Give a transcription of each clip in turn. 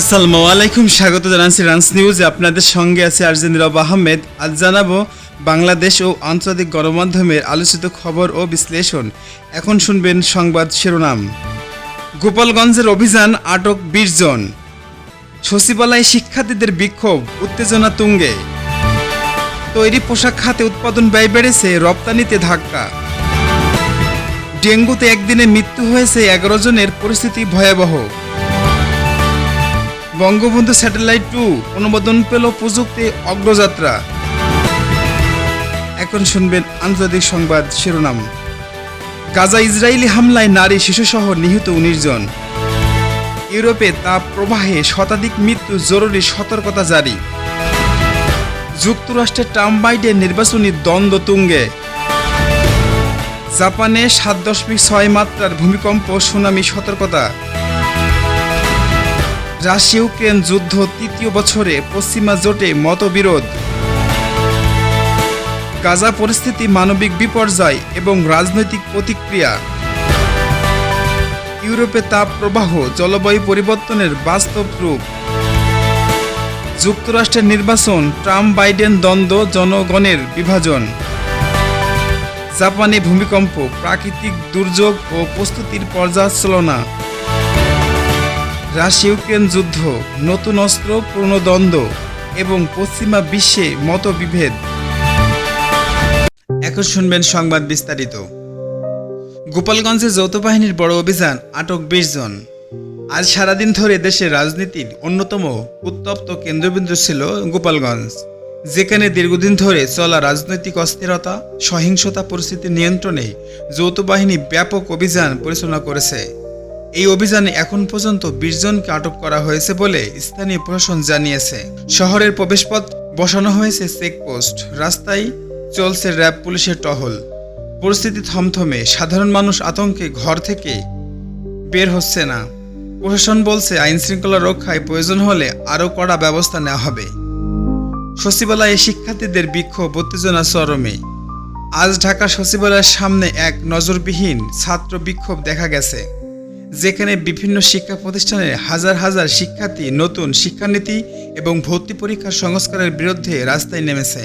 আসসালামু আলাইকুম, স্বাগত জানাচ্ছি রান্স নিউজে আপনাদের সঙ্গে আছে আরজেন রব আহমেদ। আজ জানাব বাংলাদেশ ও আন্তর্জাতিক গণমাধ্যমের আলোচিত খবর ও বিশ্লেষণ। এখন শুনবেন সংবাদ শিরোনাম। গোপালগঞ্জের অভিযান আটক বিশ জন। সচিবালয়ে শিক্ষার্থীদের বিক্ষোভ, উত্তেজনা তুঙ্গে। তৈরি পোশাক খাতে উৎপাদন ব্যয় বেড়েছে, রপ্তানিতে ধাক্কা। ডেঙ্গুতে একদিনে মৃত্যু হয়েছে এগারো জনের, পরিস্থিতি ভয়াবহ। বঙ্গবন্ধু স্যাটেলাইট টু অনুমোদন পেল প্রযুক্তি অগ্রযাত্রা। এখন শুনবেন আন্তর্জাতিক সংবাদ শিরোনাম। গাজা ইসরায়েলি হামলায় নারী, শিশুসহ নিহত উনিশ জন। ইউরোপে তাপ প্রবাহে শতাধিক মৃত্যু জরুরি সতর্কতা জারি। যুক্তরাষ্ট্রের ট্রাম্প বাইডেন নির্বাচনী দ্বন্দ্ব তুঙ্গে। জাপানে সাত দশমিক ছয় মাত্রার ভূমিকম্প, সুনামি সতর্কতা। রাশিয়া ইউক্রেন যুদ্ধ তৃতীয় বছরে পশ্চিমা জোটে মতবিরোধ। গাজা পরিস্থিতি মানবিক বিপর্যয় এবং রাজনৈতিক প্রতিক্রিয়া। ইউরোপে তাপ প্রবাহ জলবায়ু পরিবর্তনের বাস্তব রূপ। যুক্তরাষ্ট্রের নির্বাচন ট্রাম্প বাইডেন দ্বন্দ্ব জনগণের বিভাজন। জাপানে ভূমিকম্প, প্রাকৃতিক দুর্যোগ ও প্রস্তুতির পর্যালোচনা। রাশিয়া ইউক্রেন যুদ্ধ, নতুন অস্ত্র পূর্ণদ্বন্দ্ব এবং পশ্চিমা বিশ্বে মতবিভেদ। এখন শুনবেন সংবাদ বিস্তারিত। গোপালগঞ্জে যৌথ বাহিনীর বড় অভিযান, আটক বিশ জন। আজ সারাদিন ধরে দেশের রাজনীতির অন্যতম উত্তপ্ত কেন্দ্রবিন্দু ছিল গোপালগঞ্জ, যেখানে দীর্ঘদিন ধরে চলা রাজনৈতিক অস্থিরতা, সহিংসতা পরিস্থিতি নিয়ন্ত্রণে যৌথ বাহিনী ব্যাপক অভিযান পরিচালনা করেছে। এই অভিযানে এখন পর্যন্ত বিশ জনকে আটক করা হয়েছে বলে স্থানীয় প্রশাসন জানিয়েছে। শহরের প্রবেশপথ বসানো হয়েছে চেকপোস্ট, রাস্তায় চলছে র্যাব পুলিশের টহল। পরিস্থিতি থমথমে, সাধারণ মানুষ আতঙ্কে ঘর থেকে বের হচ্ছে না। প্রশাসন বলছে আইন শৃঙ্খলা রক্ষায় প্রয়োজন হলে আরও কড়া ব্যবস্থা নেওয়া হবে। সচিবালয়ে শিক্ষার্থীদের বিক্ষোভ, উত্তেজনা চরমে। আজ ঢাকা সচিবালয়ের সামনে এক নজরবিহীন ছাত্র বিক্ষোভ দেখা গেছে। যেখানে বিভিন্ন শিক্ষা প্রতিষ্ঠানে হাজার হাজার শিক্ষার্থী নতুন শিক্ষানীতি এবং ভর্তি পরীক্ষার সংস্কারের বিরুদ্ধে রাস্তায় নেমেছে।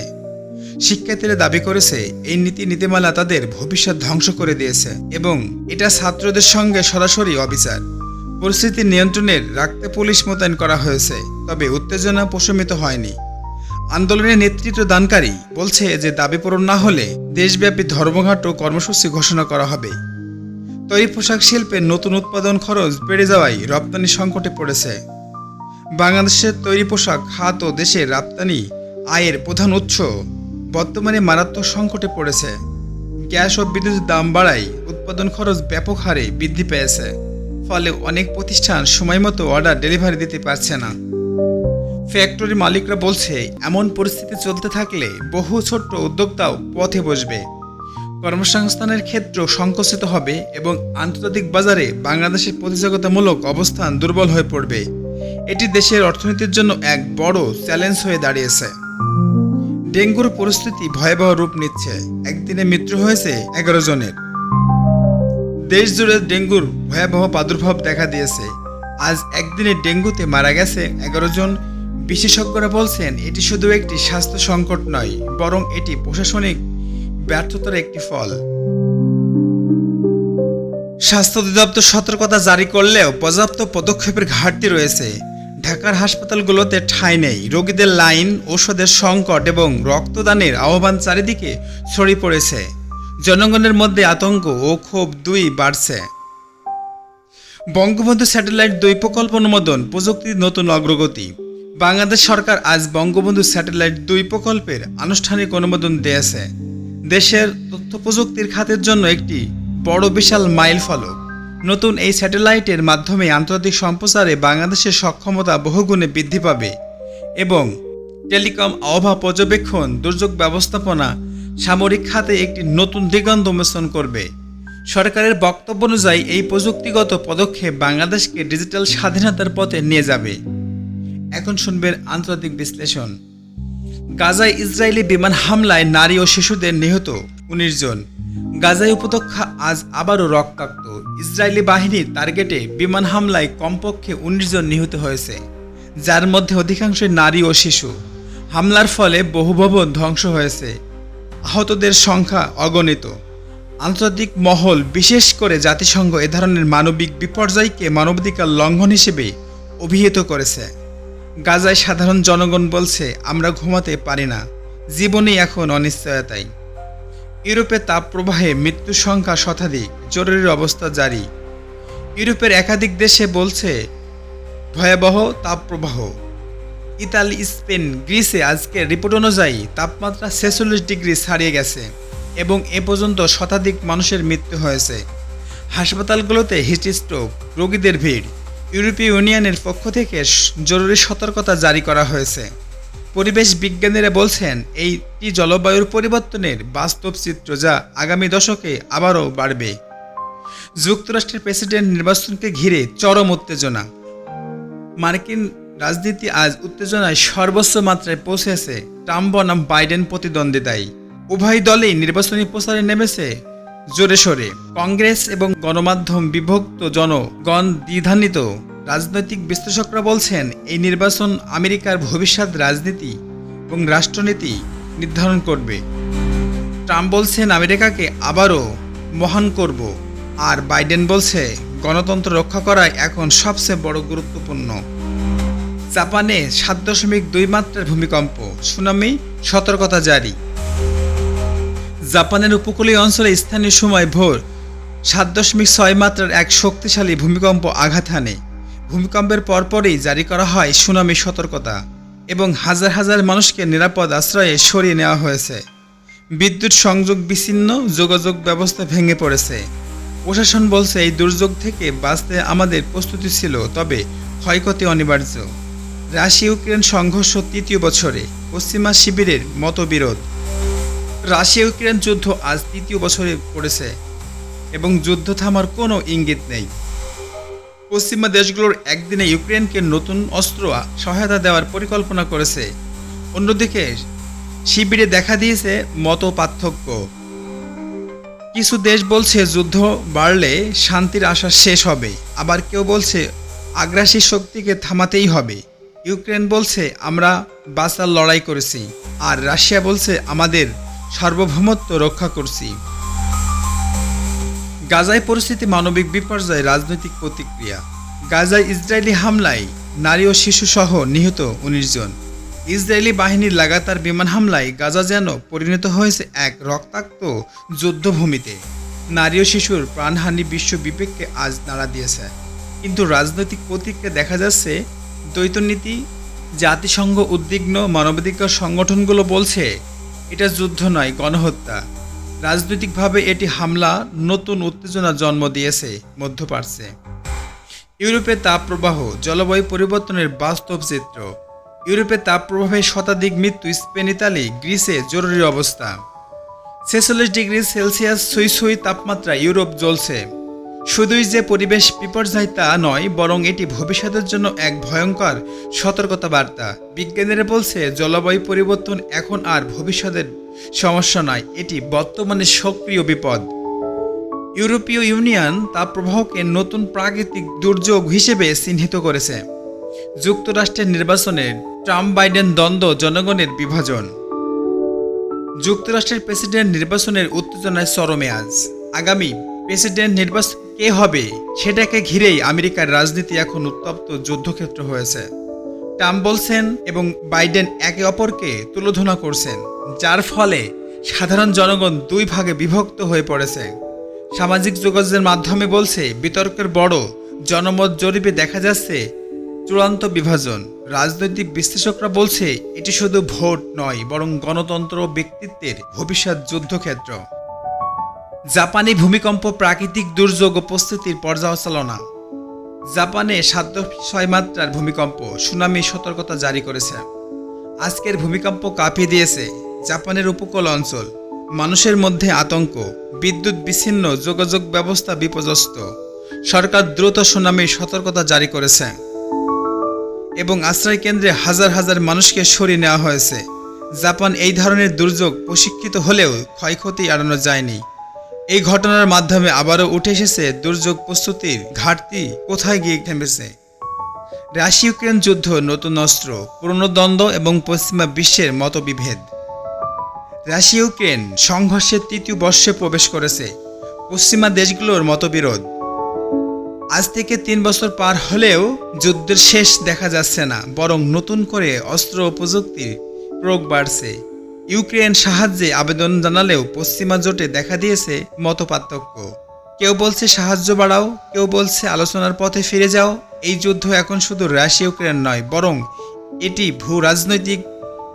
শিক্ষার্থীরা দাবি করেছে, এই নীতি নীতিমালা তাদের ভবিষ্যৎ ধ্বংস করে দিয়েছে এবং এটা ছাত্রদের সঙ্গে সরাসরি অবিচার। পরিস্থিতি নিয়ন্ত্রণের রাখতে পুলিশ মোতায়েন করা হয়েছে, তবে উত্তেজনা প্রশমিত হয়নি। আন্দোলনের নেতৃত্ব দানকারী বলছে যে দাবি পূরণ না হলে দেশব্যাপী ধর্মঘাট ও কর্মসূচি ঘোষণা করা হবে। তৈরি পোশাক শিল্পের নতুন উৎপাদন খরচ বেড়ে যাওয়ায় রপ্তানি সংকটে পড়েছে। বাংলাদেশের তৈরি পোশাক খাত ও দেশের রপ্তানি আয়ের প্রধান উৎস। বর্তমানে মারাত্মক সংকটে পড়েছে। গ্যাস ও বিদ্যুতের দাম বাড়ায় উৎপাদন খরচ ব্যাপক হারে বৃদ্ধি পেয়েছে। ফলে অনেক প্রতিষ্ঠান সময়মতো অর্ডার ডেলিভারি দিতে পারছে না। ফ্যাক্টরি মালিকরা বলছে, এমন পরিস্থিতি চলতে থাকলে বহু ছোট্ট উদ্যোক্তাও পথে বসবে। কর্মসংস্থানের ক্ষেত্র সংকুচিত হবে এবং আন্তর্জাতিক বাজারে বাংলাদেশের প্রতিযোগিতামূলক অবস্থান দুর্বল হয়ে পড়বে। এটি দেশের অর্থনীতির জন্য এক বড় চ্যালেঞ্জ হয়ে দাঁড়িয়েছে। ডেঙ্গুর পরিস্থিতি ভয়াবহ রূপ নিচ্ছে। একদিনে মৃত্যু হয়েছে এগারো জনের। দেশ জুড়ে ডেঙ্গুর ভয়াবহ প্রাদুর্ভাব দেখা দিয়েছে। আজ একদিনে ডেঙ্গুতে মারা গেছে এগারো জন। বিশেষজ্ঞরা বলছেন, এটি শুধু একটি স্বাস্থ্য সংকট নয়, বরং এটি প্রশাসনিক ব্যর্থতার একটি ফল। স্বাস্থ্য অধিদপ্তর সতর্কতা জারি করলেও পর্যাপ্ত পদক্ষেপের ঘাটতি রয়েছে। ঢাকার হাসপাতালগুলোতে ঠাঁই নেই। রোগীদের লাইন ওষুধের সংকট এবং রক্তদানের আহ্বান চারিদিকে ছড়িয়ে পড়েছে। জনগণের মধ্যে আতঙ্ক ও ক্ষোভ দুই বাড়ছে। বঙ্গবন্ধু স্যাটেলাইট দুই প্রকল্প অনুমোদন, প্রযুক্তির নতুন অগ্রগতি। বাংলাদেশ সরকার আজ বঙ্গবন্ধু স্যাটেলাইট দুই প্রকল্পের আনুষ্ঠানিক অনুমোদন দিয়েছে। দেশের তথ্য প্রযুক্তির খাতের জন্য একটি বড় বিশাল মাইল ফলক। নতুন এই স্যাটেলাইটের মাধ্যমে আন্তর্জাতিক সম্প্রচারে বাংলাদেশের সক্ষমতা বহুগুণে বৃদ্ধি পাবে এবং টেলিকম আবহাওয়া পর্যবেক্ষণ, দুর্যোগ ব্যবস্থাপনা, সামরিক খাতে একটি নতুন দিগন্ত উন্মোচন করবে। সরকারের বক্তব্য অনুযায়ী, এই প্রযুক্তিগত পদক্ষেপ বাংলাদেশকে ডিজিটাল স্বাধীনতার পথে নিয়ে যাবে। এখন শুনবেন আন্তর্জাতিক বিশ্লেষণ। গাজায় ইসরায়েলি বিমান হামলায় নারী ও শিশুদের নিহত উনিশ জন। গাজায় উপত্যকা আজ আবারও রক্তাক্ত। ইসরায়েলি বাহিনীর টার্গেটে বিমান হামলায় কমপক্ষে উনিশ জন নিহত হয়েছে, যার মধ্যে অধিকাংশই নারী ও শিশু। হামলার ফলে বহু ভবন ধ্বংস হয়েছে। আহতদের সংখ্যা অগণিত। আন্তর্জাতিক মহল, বিশেষ করে জাতিসংঘ, এ ধরনের মানবিক বিপর্যয়কে মানবাধিকার লঙ্ঘন হিসেবে অভিহিত করেছে। গাজায় সাধারণ জনগণ বলছে, আমরা ঘুমাতে পারি না। জীবনই এখন অনিশ্চয়তাই। ইউরোপে তাপপ্রবাহে মৃত্যুর সংখ্যা শতাধিক, জরুরি অবস্থা জারি। ইউরোপের একাধিক দেশে বলছে, ভয়াবহ তাপপ্রবাহ। ইতালি, স্পেন, গ্রিসে আজকের রিপোর্ট অনুযায়ী তাপমাত্রা ছেচল্লিশ ডিগ্রি ছাড়িয়ে গেছে এবং এ পর্যন্ত শতাধিক মানুষের মৃত্যু হয়েছে। হাসপাতালগুলোতে হিট স্ট্রোক রোগীদের ভিড়। ইউরোপীয় ইউনিয়নের পক্ষ থেকে জরুরি সতর্কতা জারি করা হয়েছে। পরিবেশ বিজ্ঞানীরা বলছেন এইটি জলবায়ুর পরিবর্তনের বাস্তব চিত্র যা আগামী দশকে আবারও বাড়বে। যুক্তরাষ্ট্রের প্রেসিডেন্ট নির্বাচনকে ঘিরে চরম উত্তেজনা। মার্কিন রাজনীতি আজ উত্তেজনায় সর্বোচ্চ মাত্রায় পৌঁছেছে ট্রাম্প বনাম বাইডেন প্রতিদ্বন্দ্বিতায়। উভয় দলেই নির্বাচনী প্রচারে নেমেছে জোরে সোরে। কংগ্রেস এবং গণমাধ্যম বিভক্ত জনগণ দ্বিধান্বিত। রাজনৈতিক বিশ্লেষকরা বলছেন, এই নির্বাচন আমেরিকার ভবিষ্যৎ রাজনীতি এবং রাষ্ট্রনীতি নির্ধারণ করবে। ট্রাম্প বলছেন, আমেরিকাকে আবারও মহান করব। আর বাইডেন বলছে, গণতন্ত্র রক্ষা করাই এখন সবচেয়ে বড় গুরুত্বপূর্ণ। জাপানে সাত দশমিক দুই মাত্রার ভূমিকম্প, সুনামি, সতর্কতা জারি। জাপানের উপকূলীয় অঞ্চলে স্থানীয় সময় ভোর সাত দশমিক ছয় মাত্রার এক শক্তিশালী ভূমিকম্প আঘাত হানে। ভূমিকম্পের পরপরই জারি করা হয় সুনামি সতর্কতা এবং হাজার হাজার মানুষকে নিরাপদ আশ্রয়ে সরিয়ে নেওয়া হয়েছে। বিদ্যুৎ সংযোগ বিচ্ছিন্ন, যোগাযোগ ব্যবস্থা ভেঙে পড়েছে। প্রশাসন বলছে এই দুর্যোগ থেকে বাঁচতে আমাদের প্রস্তুতি ছিল, তবে ক্ষয়ক্ষতি অনিবার্য। রাশিয়া ইউক্রেন সংঘর্ষ তৃতীয় বছরে পশ্চিমা শিবিরের মতবিরোধ। রাশিয়া ইউক্রেন যুদ্ধ আজ তৃতীয় বছরে পড়েছে এবং যুদ্ধ থামার কোনো ইঙ্গিত নেই। পশ্চিমা দেশগুলোর একদিনে ইউক্রেনকে নতুন অস্ত্র সহায়তা দেওয়ার পরিকল্পনা করেছে। অন্যদিকে, শিবিরে দেখা দিয়েছে মত পার্থক্য কিছু দেশ বলছে যুদ্ধ বাড়লে শান্তির আশা শেষ হবে, আবার কেউ বলছে আগ্রাসী শক্তিকে থামাতেই হবে। ইউক্রেন বলছে, আমরা বাঁচার লড়াই করেছি। আর রাশিয়া বলছে, আমাদের সার্বভৌমত্ব রক্ষা করছি। গাজায় পরিস্থিতি মানবিক বিপর্যয়, রাজনৈতিক প্রতিক্রিয়া। গাজায় ইসরায়েলি হামলায় নারী ও শিশু সহ নিহত উনিশ জন। ইসরায়েলি বাহিনীর লাগাতার বিমান হামলায় গাজা যেন পরিণত হয়েছে এক রক্তাক্ত যুদ্ধভূমিতে। নারী ও শিশুর প্রাণহানি বিশ্ব বিবেককে আজ নাড়া দিয়েছে। কিন্তু রাজনৈতিক প্রতিক্রিয়া দেখা যাচ্ছে, দ্বৈতনীতি, জাতিসংঘ উদ্বিগ্ন মানবাধিকার সংগঠনগুলো বলছে এটা যুদ্ধ নয়, গণহত্যা। রাজনৈতিকভাবে এটি হামলা, নতুন উত্তেজনা জন্ম দিয়েছে, মধ্যপ্রাচ্যে। ইউরোপে তাপপ্রবাহ, জলবায়ু পরিবর্তনের বাস্তব চিত্র। ইউরোপে তাপপ্রবাহে শতাধিক মৃত্যু, স্পেন, ইতালি, গ্রিসে জরুরি অবস্থা। ছেচল্লিশ ডিগ্রি সেলসিয়াস ছুঁই ছুঁই তাপমাত্রা ইউরোপ জ্বলছে। শুধুই যে পরিবেশ বিপর্যয় তা নয়, বরং এটি ভবিষ্যতের জন্য এক ভয়ঙ্কর সতর্কতা বার্তা বিজ্ঞানীরা বলছে, জলবায়ু পরিবর্তন এখন আর ভবিষ্যতের সমস্যা নয়, এটি বর্তমানে সক্রিয় বিপদ। ইউরোপীয় ইউনিয়ন তাপপ্রবাহকে নতুন প্রাকৃতিক দুর্যোগ হিসেবে চিহ্নিত করেছে। যুক্তরাষ্ট্রের নির্বাচনে ট্রাম্প বাইডেন দ্বন্দ্ব জনগণের বিভাজন। যুক্তরাষ্ট্রের প্রেসিডেন্ট নির্বাচনের উত্তেজনায় চরমে আজ আগামী প্রেসিডেন্ট নির্বাচন কে হবে সেটাকে ঘিরেই আমেরিকার রাজনীতি এখন উত্তপ্ত যুদ্ধক্ষেত্র হয়েছে। ট্রাম্প বলছেন এবং বাইডেন একে অপরকে তুলোধনা করছেন, যার ফলে সাধারণ জনগণ দুই ভাগে বিভক্ত হয়ে পড়েছে। সামাজিক যোগাযোগের মাধ্যমে বলছে, বিতর্কের বড় জনমত জরিপে দেখা যাচ্ছে চূড়ান্ত বিভাজন। রাজনৈতিক বিশ্লেষকরা বলছে, এটি শুধু ভোট নয়, বরং গণতন্ত্র ব্যক্তিত্বের ভবিষ্যৎ যুদ্ধক্ষেত্র। জাপানি ভূমিকম্প প্রাকৃতিক দুর্যোগ ও প্রস্তুতির পর্যালোচনা। জাপানে সাত ছয় মাত্রার ভূমিকম্প, সুনামি সতর্কতা জারি করেছে। আজকের ভূমিকম্প কাঁপিয়ে দিয়েছে জাপানের উপকূল অঞ্চল। মানুষের মধ্যে আতঙ্ক, বিদ্যুৎ বিচ্ছিন্ন যোগাযোগ ব্যবস্থা বিপর্যস্ত। সরকার দ্রুত সুনামির সতর্কতা জারি করেছে। এবং আশ্রয় কেন্দ্রে হাজার হাজার মানুষকে সরিয়ে নেওয়া হয়েছে। জাপান এই ধরনের দুর্যোগ প্রশিক্ষিত হলেও ক্ষয়ক্ষতি এড়ানো যায়নি। এই ঘটনার মাধ্যমে আবারও উঠে এসেছে দুর্যোগ প্রস্তুতির ঘাটতি, কোথায় গিয়ে থেমেছে? রাশি ইউক্রেন যুদ্ধ, নতুন অস্ত্র, পুরনো দ্বন্দ্ব এবং পশ্চিমা বিশ্বের মতবিভেদ। রাশি ইউক্রেন সংঘর্ষের তৃতীয় বর্ষে প্রবেশ করেছে, পশ্চিমা দেশগুলোর মতবিরোধ। আজ থেকে তিন বছর পার হলেও যুদ্ধের শেষ দেখা যাচ্ছে না, বরং নতুন করে অস্ত্র প্রযুক্তির প্রয়োগ বাড়ছে। ইউক্রেন সাহায্যে আবেদন জানালেও পশ্চিমা জোটে দেখা দিয়েছে মতপার্থক্য। কেউ বলছে সাহায্য বাড়াও, কেউ বলছে আলোচনার পথে ফিরে যাও। এই যুদ্ধ এখন শুধু রাশিয়া ইউক্রেন নয়, বরং এটি ভূ রাজনৈতিক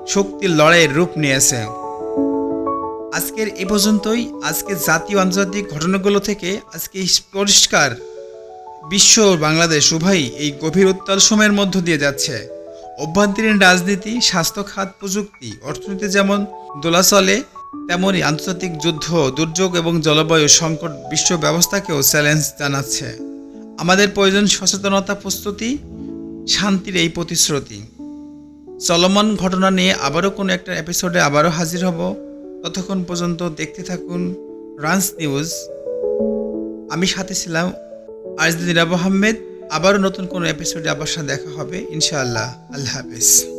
শক্তির লড়াইয়ের রূপ নিয়েছে। আজকের এ পর্যন্তই। আজকে জাতীয় আন্তর্জাতিক ঘটনাগুলো থেকে আজকে পরিষ্কার। বিশ্ব বাংলাদেশ উভয়ই এই গভীর উত্তাল সময়ের মধ্য দিয়ে যাচ্ছে। অভ্যন্তরীণ রাজনীতি, স্বাস্থ্য, খাত প্রযুক্তি, অর্থনীতি যেমন দোলাচলে তেমনই আন্তর্জাতিক যুদ্ধ, দুর্যোগ এবং জলবায়ু সংকট বিশ্ব ব্যবস্থাকেও চ্যালেঞ্জ জানাচ্ছে। আমাদের প্রয়োজন সচেতনতা প্রস্তুতি, শান্তির এই প্রতিশ্রুতি। চলমান ঘটনা নিয়ে আবারও কোনো একটা এপিসোডে আবারও হাজির হব। ততক্ষণ পর্যন্ত দেখতে থাকুন রান্স নিউজ আমি সাথে ছিলাম আজদিন আহমেদ। আবারও নতুন কোনো এপিসোডে আবার দেখা হবে। ইনশাআল্লাহ। আল্লাহ হাফিজ।